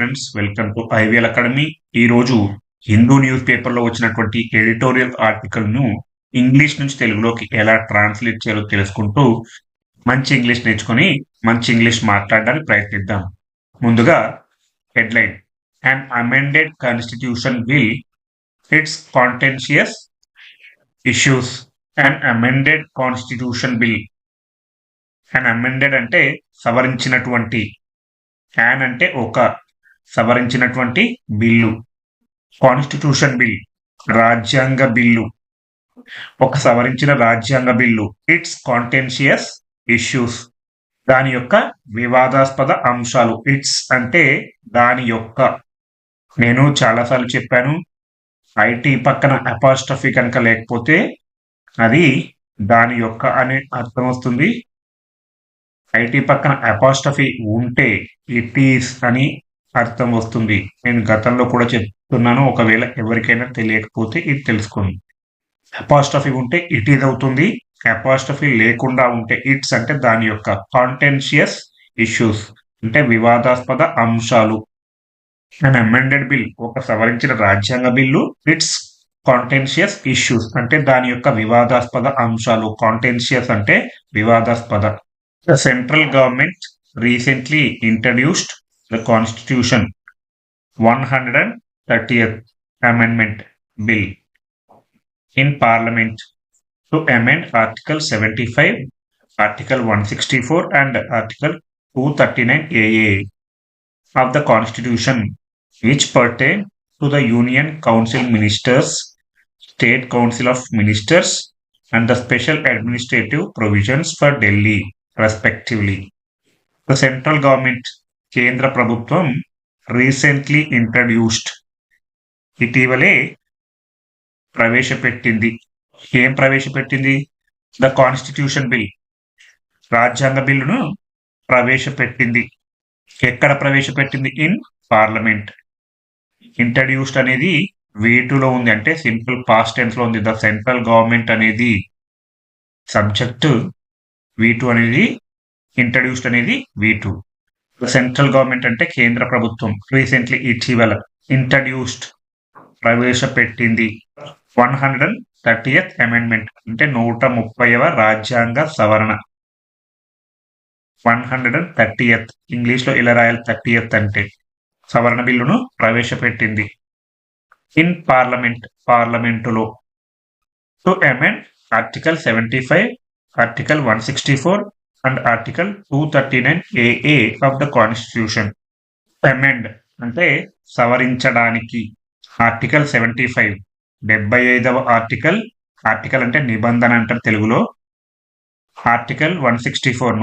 Friends welcome to IVL academy ఈ రోజు Hindu news పేపర్లో వచ్చినటువంటి ఎడిటోరియల్ ఆర్టికల్ను ఇంగ్లీష్ నుంచి తెలుగులోకి ఎలా ట్రాన్స్లేట్ చేయాలో తెలుసుకుంటూ మంచి ఇంగ్లీష్ నేర్చుకొని మంచి ఇంగ్లీష్ మాట్లాడడానికి ప్రయత్నిద్దాం. ముందుగా headline. And amended constitution will its contentious issues and amended constitution bill and amended అంటే సవరించినటువంటి యాన్ అంటే ఒక సవరించినటువంటి బిల్లు. కాన్స్టిట్యూషన్ బిల్ రాజ్యాంగ బిల్లు. ఒక సవరించిన రాజ్యాంగ బిల్లు. ఇట్స్ కాంటెన్షియస్ ఇష్యూస్ దాని యొక్క వివాదాస్పద అంశాలు. ఇట్స్ అంటే దాని యొక్క. నేను చాలాసార్లు చెప్పాను ఐటీ పక్కన అపాస్ట్రఫీ కనుక లేకపోతే అది దాని యొక్క అనే అర్థం వస్తుంది. ఐటీ పక్కన అపాస్ట్రఫీ ఉంటే ఇట్ ఈస్ అని అర్థం వస్తుంది. నేను గతంలో కూడా చెప్తున్నాను ఒకవేళ ఎవరికైనా తెలియకపోతే ఇది తెలుసుకోండి. అపాస్ట్రఫీ ఉంటే ఇట్ ఇది అవుతుంది. అపాస్ట్రఫీ లేకుండా ఉంటే ఇట్స్ అంటే దాని యొక్క కాంటెన్షియస్ ఇష్యూస్ అంటే వివాదాస్పద అంశాలు. అండ్ అమెండెడ్ బిల్ ఒక సవరించిన రాజ్యాంగ బిల్లు ఇట్స్ కాంటెన్షియస్ ఇష్యూస్ అంటే దాని యొక్క వివాదాస్పద అంశాలు. కాంటెన్షియస్ అంటే వివాదాస్పద. Central government recently introduced the Constitution 130th Amendment Bill in Parliament to amend Article 75, Article 164 and Article 239 AA of the Constitution which pertain to the Union Council Ministers, State Council of Ministers and the special administrative provisions for Delhi respectively. The central government కేంద్ర ప్రభుత్వం recently introduced ఇటీవలే ప్రవేశపెట్టింది. ఏం ప్రవేశపెట్టింది? The constitution bill. రాజ్యాంగ బిల్లును ప్రవేశపెట్టింది. ఎక్కడ ప్రవేశపెట్టింది? In parliament. ఇంట్రడ్యూస్డ్ అనేది వేటులో ఉంది. అంటే సింపుల్ పాస్ట్ టెన్స్లో ఉంది. ద సెంట్రల్ గవర్నమెంట్ అనేది సబ్జెక్టు వి టూ అనేది ఇంట్రడ్యూస్డ్ అనేది వి టూ సెంట్రల్ గవర్నమెంట్ అంటే కేంద్ర ప్రభుత్వం. రీసెంట్లీ ఇటీవల ఇంట్రడ్యూస్డ్ ప్రవేశపెట్టింది. One hundred and thirtieth amendment అంటే నూట ముప్పైవ రాజ్యాంగ సవరణ. వన్ హండ్రెడ్ అండ్ థర్టీయత్ ఇంగ్లీష్లో ఇలా రాయాలి థర్టీయత్ అంటే సవరణ బిల్లును ప్రవేశపెట్టింది. ఇన్ పార్లమెంట్ పార్లమెంటులో to amend article seventy five article one sixty four and article two thirty nine AA of the constitution amend అంటే సవరించడానికి. ఆర్టికల్ సెవెంటీ ఫైవ్ డెబ్బై ఐదవ ఆర్టికల్ ఆర్టికల్ అంటే నిబంధన అంటారు తెలుగులో. ఆర్టికల్ వన్ సిక్స్టీ ఫోర్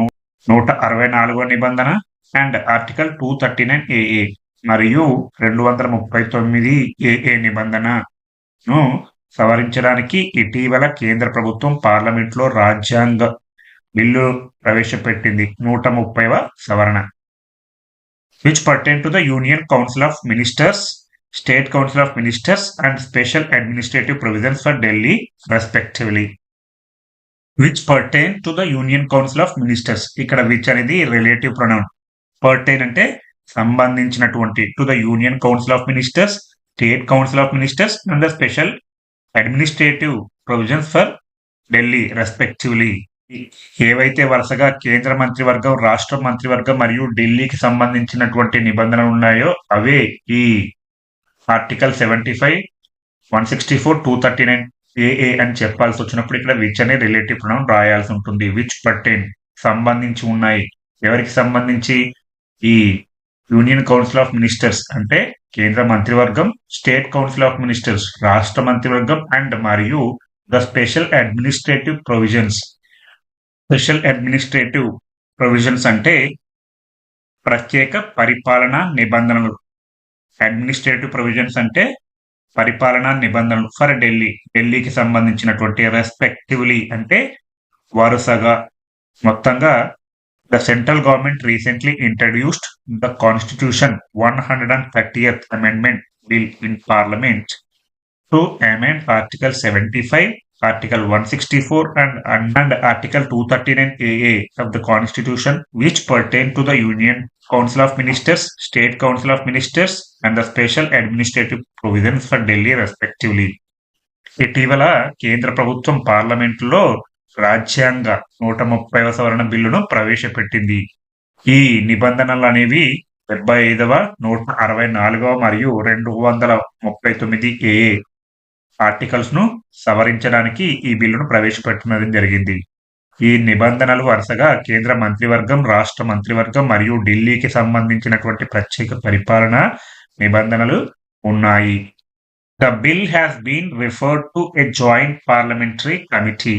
నూట అరవై నాలుగవ నిబంధన and article two thirty nine AA మరియు రెండు వందల ముప్పై తొమ్మిది ఏఏ నిబంధనను సవరించడానికి ఇటీవల కేంద్ర ప్రభుత్వం పార్లమెంట్లో రాజ్యాంగ బిల్లు ప్రవేశపెట్టింది నూట ముప్పైవ సవరణ. Which pertain to the union council of ministers state council of ministers and special administrative provisions for Delhi respectively which pertain to the union council of ministers ఇక్కడ విచ్ అనేది రిలేటివ్ ప్రొనౌన్ పర్టైన్ అంటే సంబంధించినటువంటి to the union council of ministers state council of ministers and the special administrative provisions for Delhi respectively ఏవైతే వరుసగా కేంద్ర మంత్రివర్గం రాష్ట్ర మంత్రివర్గం మరియు ఢిల్లీకి సంబంధించినటువంటి నిబంధనలు ఉన్నాయో అవే ఈ article seventy five one sixty four two thirty nine AA అని చెప్పాల్సి వచ్చినప్పుడు ఇక్కడ విచ్ అనే రిలేటివ్ ప్రొనౌన్ రాయాల్సి ఉంటుంది. విచ్ పర్టైన్ సంబంధించి ఉన్నాయి. ఎవరికి సంబంధించి? ఈ యూనియన్ కౌన్సిల్ ఆఫ్ మినిస్టర్స్ అంటే కేంద్ర మంత్రివర్గం స్టేట్ కౌన్సిల్ ఆఫ్ మినిస్టర్స్ రాష్ట్ర మంత్రివర్గం అండ్ మరియు the special administrative provisions special administrative provisions అంటే ప్రత్యేక పరిపాలనా నిబంధనలు. అడ్మినిస్ట్రేటివ్ ప్రొవిజన్స్ అంటే పరిపాలనా నిబంధనలు. ఫర్ ఢిల్లీ ఢిల్లీకి సంబంధించినటువంటి రెస్పెక్టివ్లీ అంటే వరుసగా. మొత్తంగా the central government recently introduced the constitution one hundred and thirtieth amendment bill in parliament to amend article seventy five Article 164, and, and, and Article 239AA of the constitution which pertain to the union council of ministers state council of ministers and the special administrative provisions for Delhi respectively ఇటీవల కేంద్ర ప్రభుత్వం పార్లమెంటులో రాజ్యాంగ నూట ముప్పై సవరణ బిల్లును ప్రవేశపెట్టింది. ఈ నిబంధనలు అనేవి డెబ్బై ఐదవ నూట అరవై నాలుగవ మరియు రెండు వందల ముప్పై తొమ్మిది ఏ ఆర్టికల్స్ను సవరించడానికి ఈ బిల్లును ప్రవేశపెట్టడం జరిగింది. ఈ నిబంధనలు వరుసగా కేంద్ర మంత్రివర్గం రాష్ట్ర మంత్రివర్గం మరియు ఢిల్లీకి సంబంధించినటువంటి ప్రత్యేక పరిపాలన నిబంధనలు ఉన్నాయి. The bill has been referred to a joint parliamentary committee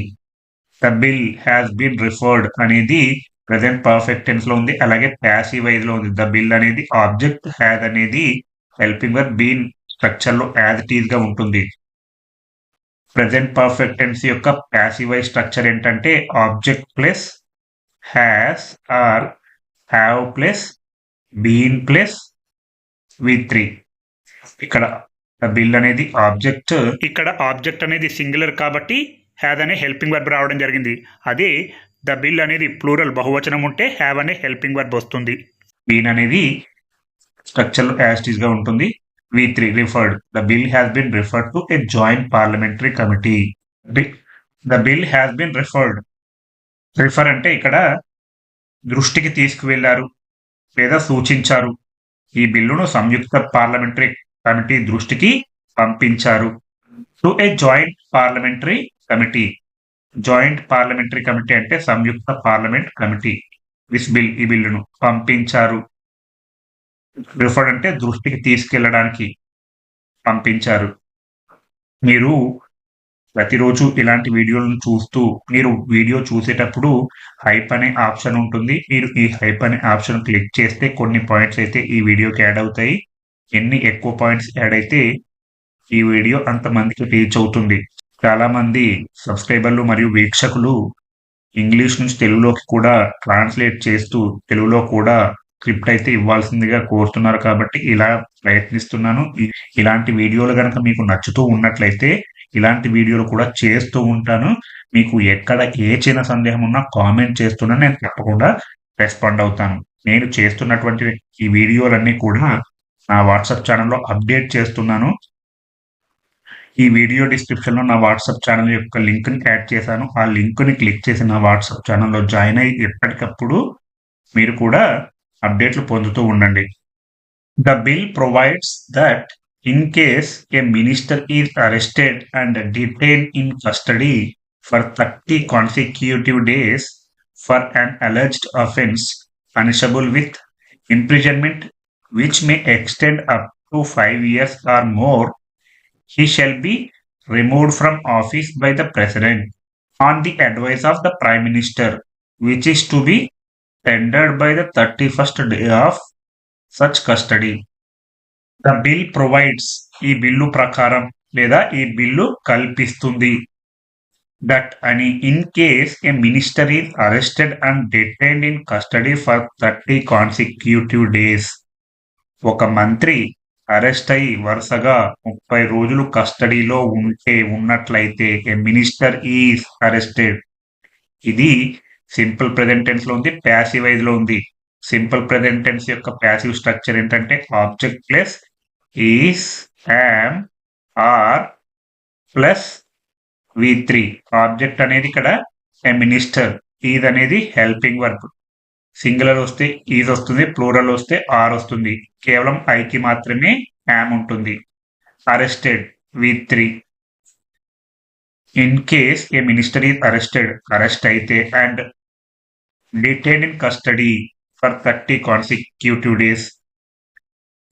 the bill has been referred అనేది ప్రజెంట్ పర్ఫెక్ట్ టెన్స్లో ఉంది అలాగే ప్యాసివ్ వైజ్లో ఉంది. ద బిల్ అనేది ఆబ్జెక్ట్ హ్యాజ్ అనేది హెల్పింగ్ వర్ బీన్ స్ట్రక్చర్లో యాజ్ ఇట్గా ఉంటుంది. ప్రజెంట్ పర్ఫెక్ట్ టెన్స్ యొక్క ప్యాసివ్ స్ట్రక్చర్ ఏంటంటే object plus has or have plus been plus V three ఇక్కడ బిల్ అనేది ఆబ్జెక్ట్ ఇక్కడ ఆబ్జెక్ట్ అనేది సింగులర్ కాబట్టి హ్యావ్ అనే హెల్పింగ్ వర్బ్ రావడం జరిగింది. అదే ద బిల్ అనేది ప్లూరల్ బహువచనం ఉంటే హ్యావ్ అనే హెల్పింగ్ వర్బ్ వస్తుంది. బీన్ అనేది స్ట్రక్చర్ యాస్టీస్గా ఉంటుంది. V three referred the bill been been referred to joint joint parliamentary committee the bill been been referred refer అంటే ఇక్కడ దృష్టికి తీసుకువెళ్ళారు లేదా సూచించారు. ఈ బిల్లును సంయుక్త పార్లమెంటరీ కమిటీ దృష్టికి పంపించారు. To a joint parliamentary committee joint parliamentary committee అంటే సంయుక్త పార్లమెంట్ కమిటీ దిస్ బిల్ ఈ బిల్లును పంపించారు. రిఫర్డ్ అంటే దృష్టికి తీసుకెళ్ళడానికి పంపించారు. మీరు ప్రతిరోజు ఇలాంటి వీడియోలను చూస్తూ మీరు వీడియో చూసేటప్పుడు హైప్ అనే ఆప్షన్ ఉంటుంది. మీరు ఈ హైప్ అనే ఆప్షన్ క్లిక్ చేస్తే కొన్ని పాయింట్స్ అయితే ఈ వీడియోకి యాడ్ అవుతాయి. ఎన్ని ఎక్కువ పాయింట్స్ యాడ్ అయితే ఈ వీడియో అంతమందికి రీచ్ అవుతుంది. చాలామంది సబ్స్క్రైబర్లు మరియు వీక్షకులు ఇంగ్లీష్ నుంచి తెలుగులోకి కూడా ట్రాన్స్లేట్ చేస్తూ తెలుగులో కూడా స్క్రిప్ట్ అయితే ఇవ్వాల్సిందిగా కోరుతున్నారు కాబట్టి ఇలా ప్రయత్నిస్తున్నాను. ఇలాంటి వీడియోలు కనుక మీకు నచ్చుతూ ఉన్నట్లయితే ఇలాంటి వీడియోలు కూడా చేస్తూ ఉంటాను. మీకు ఎక్కడ ఏ చిన్న సందేహం ఉన్నా కామెంట్ చేస్తున్నా నేను తప్పకుండా రెస్పాండ్ అవుతాను. నేను చేస్తున్నటువంటి ఈ వీడియోలన్నీ కూడా నా వాట్సాప్ ఛానల్లో అప్డేట్ చేస్తున్నాను. ఈ వీడియో డిస్క్రిప్షన్లో నా వాట్సాప్ ఛానల్ యొక్క లింక్ని యాడ్ చేశాను. ఆ లింక్ని క్లిక్ చేసి నా వాట్సాప్ ఛానల్లో జాయిన్ అయ్యి ఎప్పటికప్పుడు మీరు కూడా అప్డేట్లు పొందుతూ ఉండండి the bill provides that in case a minister is arrested and detain in custody for thirty consecutive days for an alleged offence punishable with imprisonment which may extend up to five years or more, he shall be removed from office by the President on the advice of the Prime Minister, which is to be tendered by the 31st day of such custody. The bill provides ఈ bill ప్రకారం లేదా ఈ bill కల్పిస్తుంది. That అని in case a minister is arrested and detained in custody for thirty consecutive days ఒక మంత్రి arrest అయి వరుసగా ముప్పై రోజులు కస్టడీలో ఉంటే ఉన్నట్లయితే ఏ మినిస్టర్ ఈజ్ అరెస్టెడ్ ఇది సింపుల్ ప్రెజెంట్ టెన్స్లో ఉంది ప్యాసివ్ వైజ్లో ఉంది. సింపుల్ ప్రెజెంటెన్స్ యొక్క ప్యాసివ్ స్ట్రక్చర్ ఏంటంటే object plus is am are plus V three. Object అనేది ఇక్కడ ఏ మినిస్టర్ ఈజ్ అనేది హెల్పింగ్ వర్క్. సింగులర్ వస్తే ఈజ్ వస్తుంది ప్లూరల్ వస్తే ఆర్ వస్తుంది. కేవలం ఐకి మాత్రమే యామ్ ఉంటుంది. Arrested V three. In case a minister is arrested arrest అయితే and detain in custody for thirty consecutive days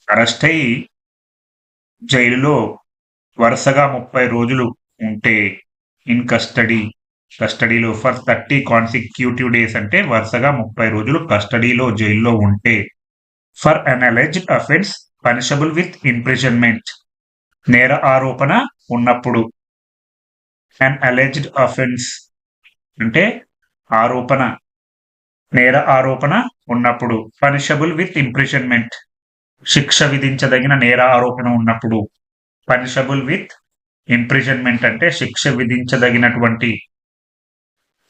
arrest అయి జైలులో వరుసగా ముప్పై రోజులు ఉంటే ఇన్ కస్టడీ కస్టడీలో ఫర్ థర్టీ కాన్సిక్యూటివ్ డేస్ అంటే వరుసగా ముప్పై రోజులు కస్టడీలో జైల్లో ఉంటే. For an alleged offence punishable with imprisonment నేర ఆరోపణ ఉన్నప్పుడు. అన్ అలెజ్డ్ అఫెన్స్ అంటే ఆరోపణ నేర ఆరోపణ ఉన్నప్పుడు పనిషబుల్ విత్ ఇంప్రిజన్మెంట్ శిక్ష విధించదగిన నేర ఆరోపణ ఉన్నప్పుడు పనిషబుల్ విత్ ఇంప్రిజన్మెంట్ అంటే శిక్ష విధించదగినటువంటి.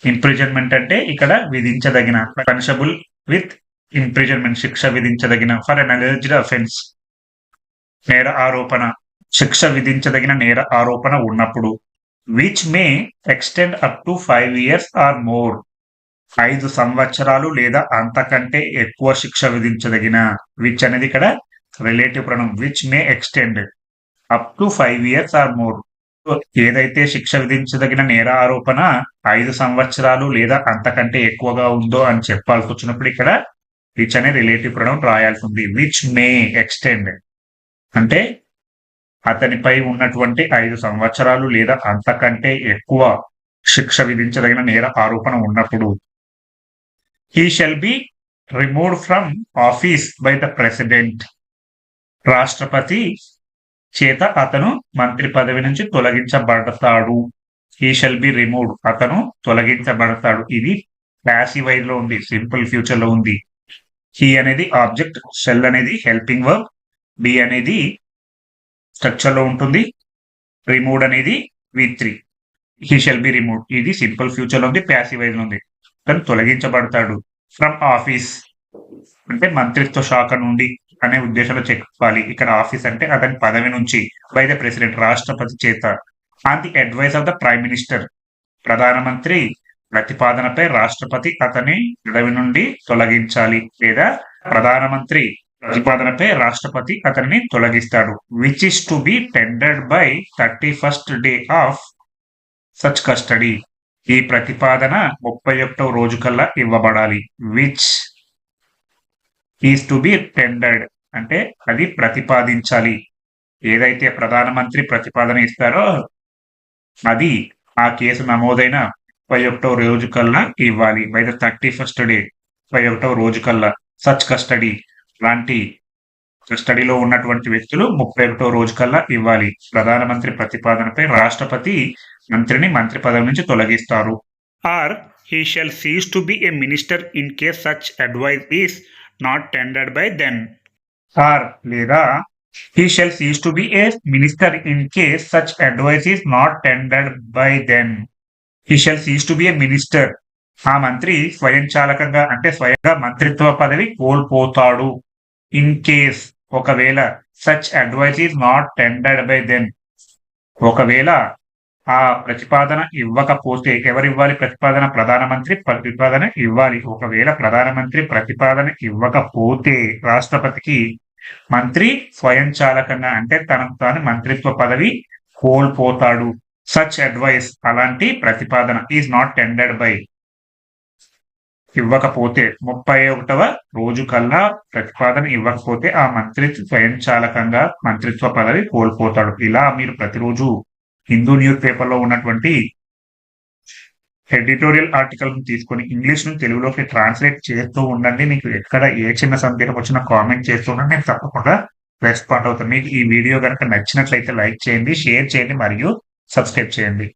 ఇంప్రిజన్మెంట్ అంటే ఇక్కడ విధించదగిన పనిషబుల్ విత్ ఇంప్రిజన్మెంట్ శిక్ష విధించదగిన ఫర్ అన్ అలెజ్డ్ అఫెన్స్ నేర ఆరోపణ శిక్ష విధించదగిన నేర ఆరోపణ ఉన్నప్పుడు which may extend up to five years or more ఐదు సంవత్సరాలు లేదా అంతకంటే ఎక్కువ శిక్ష విధించదగిన విచ్ అనేది ఇక్కడ relative pronoun which may extend up to five years or more ఏదైతే శిక్ష విధించదగిన నేర ఆరోపణ ఐదు సంవత్సరాలు లేదా అంతకంటే ఎక్కువగా ఉందో అని చెప్పాల్సి వచ్చినప్పుడు ఇక్కడ విచ్ అనే రిలేటివ్ ప్రణం రాయాల్సి ఉంది. విచ్ మే ఎక్స్టెండ్ అంటే అతనిపై ఉన్నటువంటి ఐదు సంవత్సరాలు లేదా అంతకంటే ఎక్కువ శిక్ష విధించదగిన నేర ఆరోపణ ఉన్నప్పుడు he shall be removed from office by the president రాష్ట్రపతి చేత అతను మంత్రి పదవి నుంచి తొలగించబడతాడు. హీ షెల్ బి రిమూవ్డ్ అతను తొలగించబడతాడు. ఇది ప్యాసివైజ్లో ఉంది. సింపుల్ ఫ్యూచర్లో ఉంది. హీ అనేది ఆబ్జెక్ట్ షెల్ అనేది హెల్పింగ్ వర్బ్ బి అనేది స్ట్రక్చర్లో ఉంటుంది. రిమూవ్డ్ అనేది V three he shall be remove ఇది సింపుల్ ఫ్యూచర్లో ఉంది. ప్యాసివైజ్లో ఉంది. అతను తొలగించబడతాడు. ఫ్రమ్ ఆఫీస్ అంటే మంత్రిత్వ శాఖ నుండి అనే ఉద్దేశంలో చెప్పాలి. ఇక్కడ ఆఫీస్ అంటే అతని పదవి నుంచి బై ద ప్రెసిడెంట్ రాష్ట్రపతి చేత. On the advice of the prime minister ప్రధానమంత్రి ప్రతిపాదనపై రాష్ట్రపతి అతని పదవి నుండి తొలగించాలి. లేదా ప్రధానమంత్రి ప్రతిపాదనపై రాష్ట్రపతి అతనిని తొలగిస్తాడు. Which is to be tendered by thirty first day of such custody ఈ ప్రతిపాదన ముప్పై ఒకటవ రోజు కల్లా ఇవ్వబడాలి. Which is to be tendered అంటే అది ప్రతిపాదించాలి. ఏదైతే ప్రధానమంత్రి ప్రతిపాదన ఇస్తారో అది ఆ కేసు నమోదైన ముప్పై ఒకటవ రోజు కల్లా ఇవ్వాలి. By the thirty first day ముప్పై ఒకటవ రోజు కల్లా. సచ్ కస్టడీ లాంటి కస్టడీలో ఉన్నటువంటి వ్యక్తులు ముప్పై ఒకటో రోజు కల్లా ఇవ్వాలి. ప్రధానమంత్రి ప్రతిపాదనపై రాష్ట్రపతి మంత్రిని మంత్రి పదవి నుంచి తొలగిస్తారు. Or he shall cease to be a minister in case such advice is not tendered by then or లేదా he shall cease to be a minister in case such advice is not tendered by then he shall cease to be a minister ఆ మంత్రి స్వయంచాలకంగా అంటే స్వయంగా మంత్రిత్వ పదవి కోల్పోతాడు. In case ఒకవేళ such advice is not tendered by then ఒకవేళ ఆ ప్రతిపాదన ఇవ్వకపోతే ఎవరు ఇవ్వాలి ప్రతిపాదన ప్రధానమంత్రి ప్రతిపాదన ఇవ్వాలి. ఒకవేళ ప్రధానమంత్రి ప్రతిపాదన ఇవ్వకపోతే రాష్ట్రపతికి మంత్రి స్వయంచాలకంగా అంటే తనకు తాను మంత్రిత్వ పదవి కోల్పోతాడు. సచ్ అడ్వైస్ అలాంటి ప్రతిపాదన ఈజ్ నాట్ టెండర్డ్ బై ఇవ్వకపోతే ముప్పై ఒకటవ రోజు కల్లా ప్రతిపాదన ఇవ్వకపోతే ఆ మంత్రి స్వయంచాలకంగా మంత్రిత్వ పదవి కోల్పోతాడు. ఇలా మీరు ప్రతిరోజు హిందూ న్యూస్ పేపర్లో ఉన్నటువంటి ఎడిటోరియల్ ఆర్టికల్ తీసుకొని ఇంగ్లీష్ నుంచి తెలుగులోకి ట్రాన్స్లేట్ చేస్తూ ఉండండి. మీకు ఎక్కడ ఏ చిన్న సందేహం వచ్చినా కామెంట్ చేస్తూ ఉండండి. నేను తప్పకుండా రెస్పాండ్ అవుతాను. మీకు ఈ వీడియో కనుక నచ్చినట్లయితే లైక్ చేయండి షేర్ చేయండి మరియు సబ్స్క్రైబ్ చేయండి.